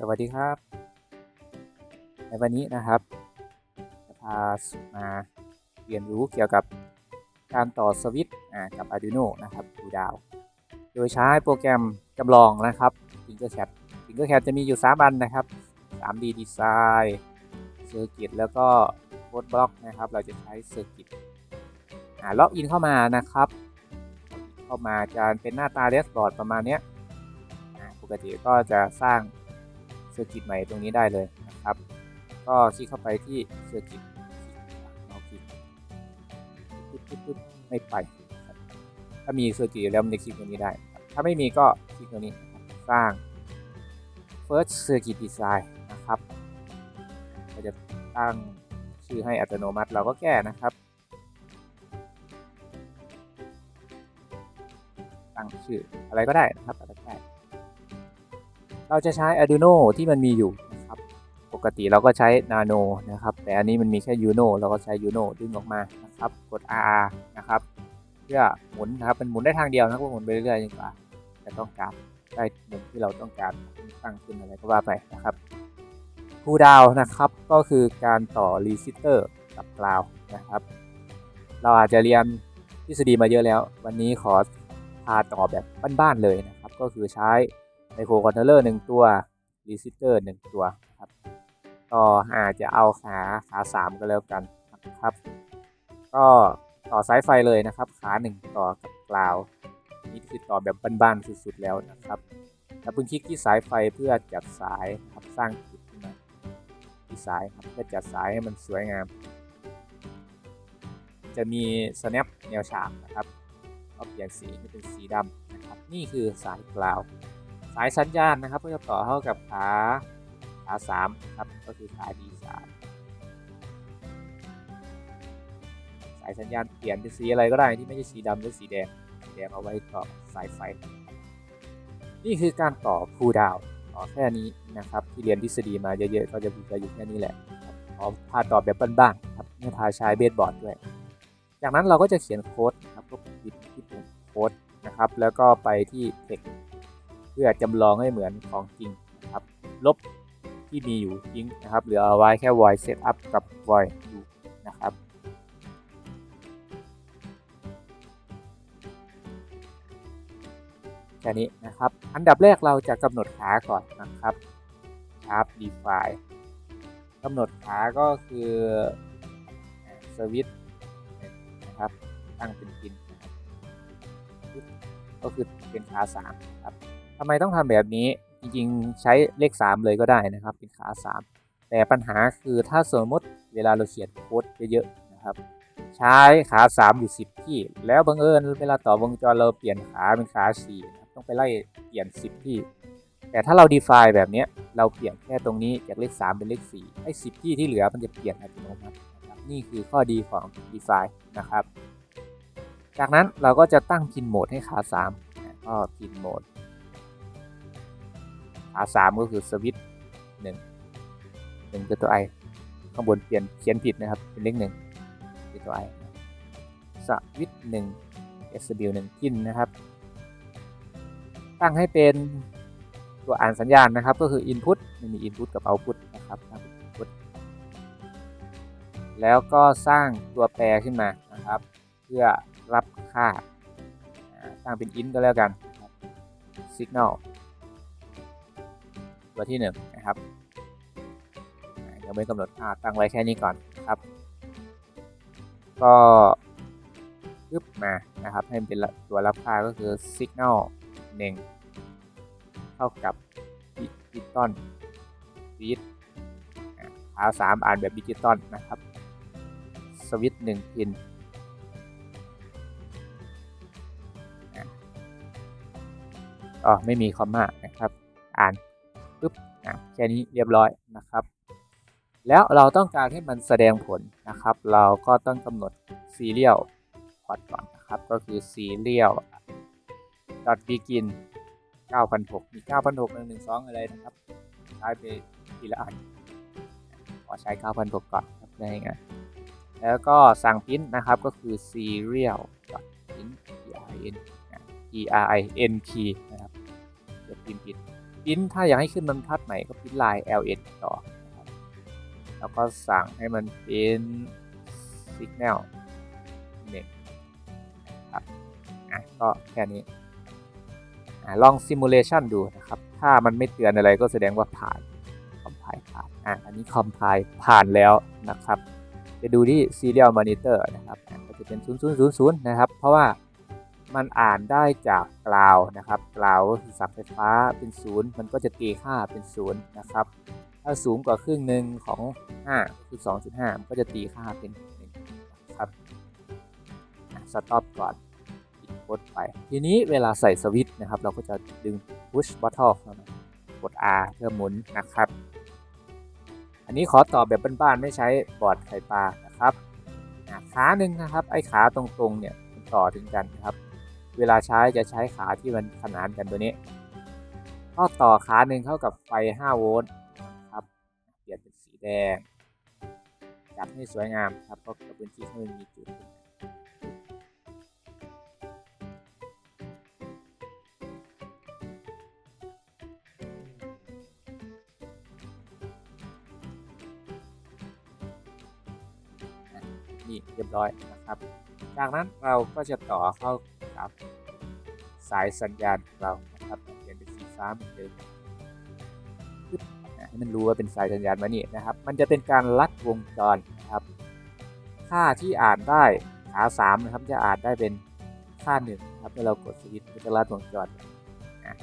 สวัสดีครับ ในวันนี้นะครับจะพามาเรียนรู้เกี่ยวกับการต่อสวิตช์กับ Arduino นะครับดูดาว โดยใช้โปรแกรมจำลองนะครับ Tinkercad Tinkercad จะมีอยู่ 3 อันนะครับ 3D Design Circuit แล้วก็ Code Block นะครับ เราจะใช้ Circuit ล็อกอินเข้ามานะครับเข้ามาจะเป็นหน้าตาแดชบอร์ดประมาณนี้ปกติก็จะสร้าง ซอร์กิตใหม่ตรงนี้ได้เลยนะครับ ก็คลิกเข้าไปที่เซอร์กิตเอาคลิกปึ๊บปึ๊บปึ๊บไม่ไป ถ้ามีเซอร์กิตแล้วมันจะคลิกตรงนี้ได้ ถ้าไม่มีก็คลิกตรงนี้สร้าง first circuit design นะครับก็จะตั้งชื่อให้อัตโนมัติเราก็แก้นะครับ ตั้งชื่ออะไรก็ได้นะครับ เราจะใช้ Arduino ที่มันมีอยู่นะครับปกติเราก็ใช้ Nano นะครับ แต่อันนี้มันมีแค่ Uno เราก็ใช้ Uno ดึงออกมานะครับ กด R นะครับ เพื่อหมุนนะครับมันหมุนได้ทางเดียวนะครับหมุนไปเรื่อยๆจนกว่าจะต้องการได้มุมที่เราต้องการตั้งขึ้นอะไรก็ว่าไปนะครับคูดาวนะครับก็คือการต่อรีซิสเตอร์กับกราวนะครับ เราอาจจะเรียนทฤษฎีมาเยอะแล้ว วันนี้ขอพาต่อแบบบ้านๆเลยนะครับ ก็คือใช้ ไมโครคอนโทรลเลอร์หนึ่งตัวรีซิสเตอร์หนึ่งตัวครับก็อาจจะเอาขาขาสามก็แล้วกันนะครับ ก็ต่อสายไฟเลยนะครับ ขาหนึ่งต่อกับกราวนี่คือต่อแบบบ้านๆสุดๆแล้วนะครับแล้วพึ่งคลิกที่สายไฟเพื่อจัดสายครับสร้างจุดขึ้นมาที่สายครับเพื่อจัดสายให้มันสวยงาม จะมี snap แนวฉากนะครับก็เปลี่ยนสีให้เป็นสีดำนะครับ นี่คือสายกราว สายสัญญาณนะครับ ก็จะต่อเข้ากับขาขาสามครับก็คือขา D3 สายสัญญาณเปลี่ยนเป็นสีอะไรก็ได้ที่ไม่ใช่สีดำหรือสีแดงสีแดงเอาไว้ต่อสายไฟ นี่คือการต่อพูดาวต่อแค่นี้นะครับ ที่เรียนทฤษฎีมาเยอะๆก็จะจะอยู่แค่นี้แหละครับขอพาต่อแบบบ้านๆครับไม่พาใช้เบสบอร์ดด้วย จากนั้นเราก็จะเขียนโค้ดนะครับก็ปิดที่ปุ่มโค้ดนะครับ แล้วก็ไปที่ text พื่อจำลองให้เหมือนของจริงนะครับ ลบที่มีอยู่ทิ้งนะครับ เหลือเอาไว้แค่ void setup กับ void do นะครับแค่นี้นะครับ อันดับแรกเราจะกำหนดขาก่อนนะครับ sharp define กำหนดขาก็คือสวิตนะครับ ตั้งเป็นพินก็คือเป็นขาสามครับ ทำไมต้องทำแบบนี้จริงๆ ใช้เลข 3 เลยก็ได้นะครับ เป็นขา 3 แต่ปัญหาคือถ้าสมมติเวลาเราเขียนโค้ดเยอะๆนะครับ ใช้ขา 3 อยู่ 10 ที่ แล้วบังเอิญเวลาต่อวงจรเราเปลี่ยนขาเป็นขา4นะครับต้องไปไล่เปลี่ยน 10 ที่ แต่ถ้าเรา define แบบนี้เราเปลี่ยนแค่ตรงนี้จากเลข 3 เป็นเลข4ไอ้10 ที่ที่เหลือมันจะเปลี่ยนอัตโนมัตินะนี่คือข้อดีของ define นะครับ จากนั้นเราก็จะตั้งพินโหมดให้ขา3ก็พินโหมด ขา3ก็คือสวิตช์1 1คือตัว i ข้างบนเปลี่ยนเขียนผิดนะครับ เป็นเลข1คือตัว i สวิตช์1 SW 1พินนะครับ ตั้งให้เป็นตัวอ่านสัญญาณนะครับ ก็คือ input มันมี input กับ output นะครับแล้วก็สร้างตัวแปรขึ้นมานะครับ เพื่อรับค่าอ่างเป็น int ก็แล้วกันนะครับ signal ตัวที่ 1 นะครับยังไม่กำหนดค่าตั้งไว้แค่นี้ก่อนนะครับ ก็ยึบมานะครับ ให้มันเป็นตัวรับค่าก็คือ signal 1เท่ากับดิจิตอลฟีดขาสามอ่านแบบดิจิตอลนะครับ สวิตหนึ่งพินอ๋อไม่มีคอมมานะครับ อ่าน ปุ๊บอะแค่นี้เรียบร้อยนะครับ แล้วเราต้องการให้มันแสดงผลนะครับ เราก็ต้องกำหนด serial port ก่อนนะครับ ก็คือ serial dot begin 9,006 มี9,006 112 อะไรนะครับ ใช้ไปทีละอัน ขอใช้9,006ก่อนครับได้ไงแล้วก็สั่งพิมพ์นะครับก็คือ serial print p r i n p r i n p นะครับเดี๋ยวพิมพ์ผิด พิมพ์ถ้าอยากให้ขึ้นบรรทัดใหม่ก็พิมพ์ลาย ls ต่อแล้วก็สั่งให้มันเป็น signal หนึ่งครับอะก็แค่นี้อะลอง simulation ดูนะครับ ถ้ามันไม่เตือนอะไรก็แสดงว่าผ่าน compile ผ่านอะอันนี้ compile ผ่านแล้วนะครับ จะดูที่ serial monitor นะครับ ก็จะเป็น 0000 นะครับ เพราะว่า มันอ่านได้จากกราวนะครับกราวคือสับไฟฟ้าเป็นศูนย์มันก็จะตีค่าเป็นศูนย์นะครับ ถ้าสูงกว่าครึ่งหนึ่งของ5คือ2.5 มันก็จะตีค่าเป็น1นะครับสต็อปก่อนปิดโค้ดไป ทีนี้เวลาใส่สวิตช์นะครับ เราก็จะดึง push button เข้ามากด R เพื่อหมุนนะครับ อันนี้ขอตอบแบบบ้านๆไม่ใช้บอร์ดไข่ปลานะครับขาหนึ่งนะครับไอ้ขาตรงๆเนี่ยมันต่อถึงกันนะครับ เวลาใช้จะใช้ขาที่มันขนานกันตัวนี้ก็ต่อขาหนึ่งเข้ากับไฟ 5 โวลต์นะครับเปลี่ยนเป็นสีแดงจัดให้สวยงามครับเพราะกับพื้นที่ที่มันมีจุดนี่เรียบร้อยนะครับ จากนั้นเราก็จะต่อเข้าับ สายสัญญาณของเรานะครับเปลี่ยนเป็นสีฟ้าเหมือนเดิมปึ๊บอะให้มันรู้ว่าเป็นสายสัญญาณมานี่นะครับ มันจะเป็นการลัดวงจรนะครับ ค่าที่อ่านได้ขาสามนะครับจะอ่านได้เป็นค่าหนึ่งครับเมื่อเรากดสวิตช์มันจะลัดวงจรอะ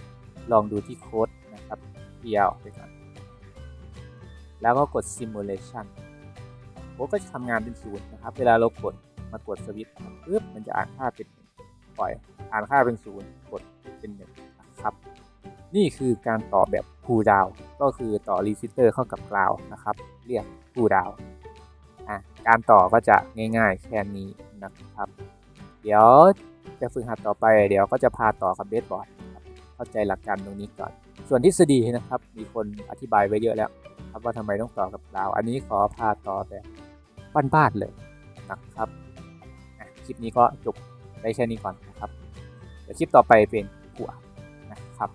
ลองดูที่โค้ดนะครับเดียวไปก่อนแล้วก็กด simulation โค้ดก็จะทำงานเป็นศูนย์นะครับ เวลาเรากดมากดสวิตช์ปึ๊บมันจะอ่านค่าเป็น ปล่อย อ่านค่าเป็นศูนย์กดเป็นหนึ่งนะครับ นี่คือการต่อแบบพูดาวก็คือต่อรีซิเตอร์เข้ากับกราวนะครับ เรียกพูดาวอะการต่อก็จะง่ายๆ แค่นี้นะครับ เดี๋ยวจะฝึกหัดต่อไป เดี๋ยวก็จะพาต่อกับเบสบอร์ดเข้าใจหลักการตรงนี้ก่อน ส่วนทฤษฎีนะครับ มีคนอธิบายไว้เยอะแล้ว ครับว่าทำไมต้องต่อกับกราว อันนี้ขอพาต่อแบบบ้านๆเลยนะครับคลิปนี้ก็จบ ได้แค่นี้ก่อนนะครับเดี๋ยวคลิปต่อไปเป็นผัวนะครับ